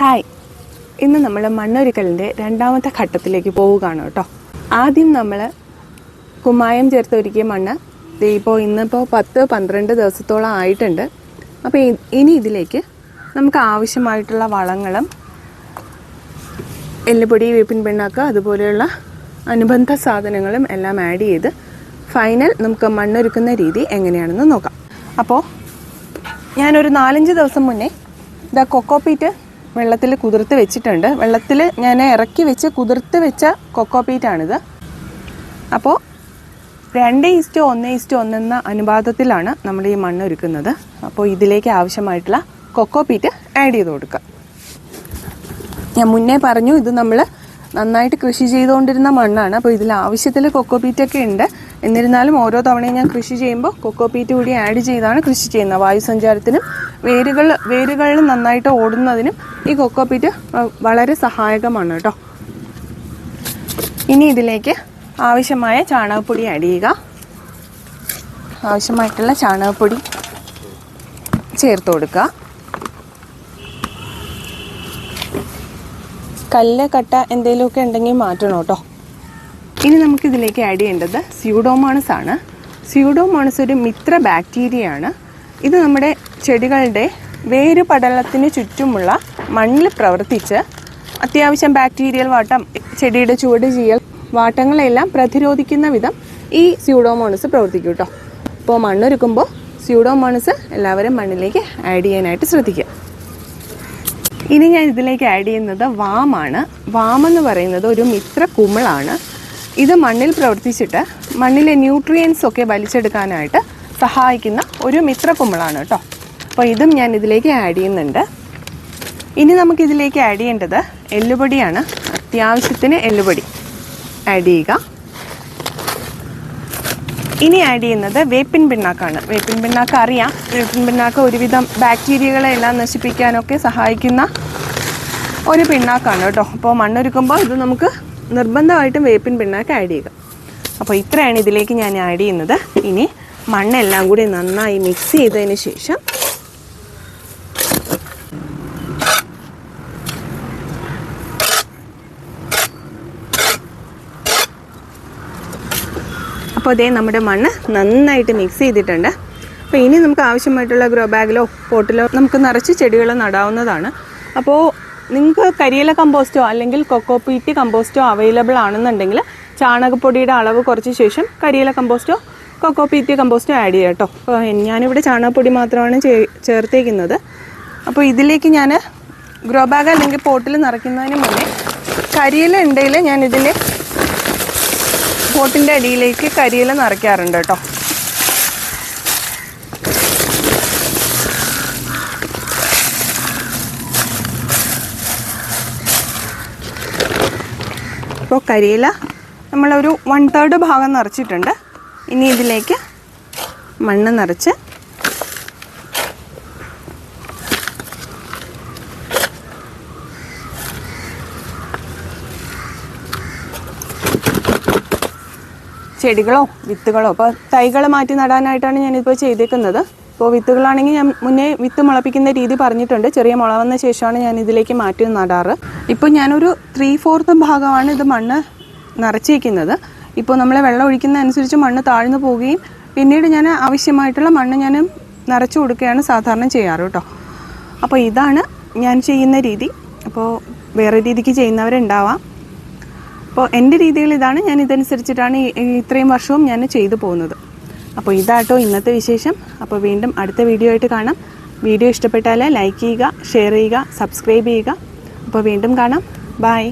Hi. ഇന്ന് നമ്മൾ മണ്ണൊരുക്കലിന്റെ രണ്ടാമത്തെ ഘട്ടത്തിലേക്ക് പോവുകയാണ് കേട്ടോ. ആദ്യം നമ്മൾ കുമ്മായം ചേർത്ത് ഒരുക്കിയ മണ്ണ് ദേ ഇപ്പോൾ ഇന്നിപ്പോൾ പത്ത് പന്ത്രണ്ട് ദിവസത്തോളം ആയിട്ടുണ്ട്. അപ്പോൾ ഇനി ഇതിലേക്ക് നമുക്ക് ആവശ്യമായിട്ടുള്ള വളങ്ങളും എല്ലുപൊടി വേപ്പിൻ പിണ്ണാക്ക് അതുപോലെയുള്ള അനുബന്ധ സാധനങ്ങളും എല്ലാം ആഡ് ചെയ്ത് ഫൈനൽ നമുക്ക് മണ്ണൊരുക്കുന്ന രീതി എങ്ങനെയാണെന്ന് നോക്കാം. അപ്പോൾ ഞാനൊരു നാലഞ്ച് ദിവസം മുന്നേ ഇതാ കൊക്കോപ്പീറ്റ് വെള്ളത്തിൽ കുതിർത്ത് വെച്ചിട്ടുണ്ട്. വെള്ളത്തിൽ ഞാൻ ഇറക്കി വെച്ച് കുതിർത്ത് വെച്ച കൊക്കോ പീറ്റാണിത് അപ്പോൾ രണ്ട് ഈസ്റ്റോ ഒന്ന് ഈസ്റ്റോ ഒന്നെന്ന അനുപാതത്തിലാണ് നമ്മൾ ഈ മണ്ണ് ഒരുക്കുന്നത്. അപ്പോൾ ഇതിലേക്ക് ആവശ്യമായിട്ടുള്ള കൊക്കോ പീറ്റ് ആഡ് ചെയ്ത് കൊടുക്കുക ഞാൻ മുന്നേ പറഞ്ഞു ഇത് നമ്മൾ നന്നായിട്ട് കൃഷി ചെയ്തുകൊണ്ടിരുന്ന മണ്ണാണ്. അപ്പോൾ ഇതിൽ ആവശ്യത്തിൽ കൊക്കോ പീറ്റൊക്കെ ഉണ്ട്. എന്നിരുന്നാലും ഓരോ തവണയും ഞാൻ കൃഷി ചെയ്യുമ്പോൾ കൊക്കോ പീറ്റ് കൂടി ആഡ് ചെയ്താണ് കൃഷി ചെയ്യുന്നത്. വായുസഞ്ചാരത്തിനും വേരുകൾ വേരുകളിൽ നന്നായിട്ട് ഓടുന്നതിനും ഈ കൊക്കോ പീറ്റ് വളരെ സഹായകമാണ് കേട്ടോ. ഇനി ഇതിലേക്ക് ആവശ്യമായ ചാണകപ്പൊടി ആഡ് ചെയ്യുക. ആവശ്യമായിട്ടുള്ള ചാണകപ്പൊടി ചേർത്ത് കൊടുക്കുക. കല്ല് കട്ട എന്തെങ്കിലുമൊക്കെ ഉണ്ടെങ്കിൽ മാറ്റണം കേട്ടോ. ഇനി നമുക്കിതിലേക്ക് ആഡ് ചെയ്യേണ്ടത് സ്യൂഡോമോണസ് ആണ്. സ്യൂഡോമോണസ് ഒരു മിത്ര ബാക്ടീരിയയാണ് ഇത് നമ്മുടെ ചെടികളുടെ വേര് പടലത്തിന് ചുറ്റുമുള്ള മണ്ണിൽ പ്രവർത്തിച്ച് അത്യാവശ്യം ബാക്ടീരിയൽ വാട്ടം ചെടിയുടെ ചുവട് ചെയ്യൽ വാട്ടങ്ങളെല്ലാം പ്രതിരോധിക്കുന്ന വിധം ഈ സ്യൂഡോമോണസ് പ്രവർത്തിക്കും കേട്ടോ അപ്പോൾ മണ്ണൊരുക്കുമ്പോൾ സ്യൂഡോമോണസ് എല്ലാവരും മണ്ണിലേക്ക് ആഡ് ചെയ്യാനായിട്ട് ശ്രദ്ധിക്കുക. ഇനി ഞാൻ ഇതിലേക്ക് ആഡ് ചെയ്യുന്നത് വാമാണ്. വാമെന്ന് പറയുന്നത് ഒരു മിത്ര കുമിളാണ്. ഇത് മണ്ണിൽ പ്രവർത്തിച്ചിട്ട് മണ്ണിലെ ന്യൂട്രിയൻസ് ഒക്കെ വലിച്ചെടുക്കാനായിട്ട് സഹായിക്കുന്ന ഒരു മിത്ര കുമ്പളാണ് കേട്ടോ. അപ്പോൾ ഇതും ഞാൻ ഇതിലേക്ക് ആഡ് ചെയ്യുന്നുണ്ട്. ഇനി നമുക്ക് ഇതിലേക്ക് ആഡ് ചെയ്യേണ്ടത് എല്ലുപൊടിയാണ്. അത്യാവശ്യത്തിന് എല്ലുപൊടി ആഡ് ചെയ്യുക. ഇനി ആഡ് ചെയ്യുന്നത് വേപ്പിൻ പിണ്ണാക്കാണ്. വേപ്പിൻ പിണ്ണാക്ക് അറിയാം. വേപ്പിൻ പിണ്ണാക്ക് ഒരുവിധം ബാക്ടീരിയകളെ എല്ലാം നശിപ്പിക്കാനൊക്കെ സഹായിക്കുന്ന ഒരു പിണ്ണാക്കാണ് കേട്ടോ. അപ്പോൾ മണ്ണൊരുക്കുമ്പോൾ ഇത് നമുക്ക് നിർബന്ധമായിട്ടും വേപ്പിൻ പിണ്ണാക്ക് ആഡ് ചെയ്യുക. അപ്പോൾ ഇത്രയാണ് ഇതിലേക്ക് ഞാൻ ആഡ് ചെയ്യുന്നത്. ഇനി മണ്ണെല്ലാം കൂടി നന്നായി മിക്സ് ചെയ്തതിന് ശേഷം അപ്പോൾ അതേ നമ്മുടെ മണ്ണ് നന്നായിട്ട് മിക്സ് ചെയ്തിട്ടുണ്ട്. അപ്പോൾ ഇനി നമുക്ക് ആവശ്യമായിട്ടുള്ള ഗ്രോ ബാഗിലോ പോട്ടിലോ നമുക്ക് നിറച്ച് ചെടികൾ നടാവുന്നതാണ്. അപ്പോൾ നിങ്ങൾക്ക് കരിയില കമ്പോസ്റ്റോ അല്ലെങ്കിൽ കൊക്കോ പീറ്റ് കമ്പോസ്റ്റോ അവൈലബിൾ ആണെന്നുണ്ടെങ്കിൽ ചാണകപ്പൊടിയുടെ അളവ് കുറച്ച് ശേഷം കരിയില കമ്പോസ്റ്റോ കൊക്കോ പീറ്റ് കമ്പോസ്റ്റോ ആഡ് ചെയ്യാം കേട്ടോ ഞാനിവിടെ ചാണകപ്പൊടി മാത്രമാണ് ചേർത്തേക്കുന്നത്. അപ്പോൾ ഇതിലേക്ക് ഞാൻ ഗ്രോ ബാഗ് അല്ലെങ്കിൽ പോട്ടിൽ നിറയ്ക്കുന്നതിന് മുന്നേ കരിയില ഉണ്ടെങ്കിൽ ഞാൻ ഇതിൽ പോട്ടിന്റെ അടിയിലേക്ക് കരിയില നിറയ്ക്കാറുണ്ട് കേട്ടോ അപ്പോൾ കരിയില നമ്മളൊരു വൺ തേർഡ് ഭാഗം നിറച്ചിട്ടുണ്ട്. ഇനി ഇതിലേക്ക് മണ്ണ് നിറച്ച് ചെടികളോ വിത്തുകളോ അപ്പോൾ തൈകൾ മാറ്റി നടാനായിട്ടാണ് ഞാനിപ്പോൾ ചെയ്തേക്കുന്നത്. ഇപ്പോൾ വിത്തുകളാണെങ്കിൽ ഞാൻ മുന്നേ വിത്ത് മുളപ്പിക്കുന്ന രീതി പറഞ്ഞിട്ടുണ്ട്. ചെറിയ മുള വന്ന ശേഷമാണ് ഞാൻ ഇതിലേക്ക് മാറ്റി നടാറ്. ഇപ്പോൾ ഞാനൊരു ത്രീ ഫോർത്ത് ഭാഗമാണ് ഇത് മണ്ണ് നിറച്ചിരിക്കുന്നത്. ഇപ്പോൾ നമ്മൾ വെള്ളം ഒഴിക്കുന്ന അനുസരിച്ച് മണ്ണ് താഴ്ന്നു പോവുകയും പിന്നീട് ഞാൻ ആവശ്യമായിട്ടുള്ള മണ്ണ് ഞാൻ നിറച്ചു കൊടുക്കുകയാണ് സാധാരണ ചെയ്യാറ് കേട്ടോ. അപ്പോൾ ഇതാണ് ഞാൻ ചെയ്യുന്ന രീതി. അപ്പോൾ വേറെ രീതിക്ക് ചെയ്യുന്നവരുണ്ടാവാം. അപ്പോൾ എന്റെ രീതികൾ ഇതാണ് ഞാൻ ഇതനുസരിച്ചിട്ടാണ് ഇത്രയും വർഷവും ഞാൻ ചെയ്തു പോകുന്നത്. അപ്പോൾ ഇതാട്ടോ ഇന്നത്തെ വിശേഷം. അപ്പോൾ വീണ്ടും അടുത്ത വീഡിയോ ആയിട്ട് കാണാം. വീഡിയോ ഇഷ്ടപ്പെട്ടാൽ ലൈക്ക് ചെയ്യുക ഷെയർ ചെയ്യുക സബ്സ്ക്രൈബ് ചെയ്യുക. അപ്പോൾ വീണ്ടും കാണാം. ബായ്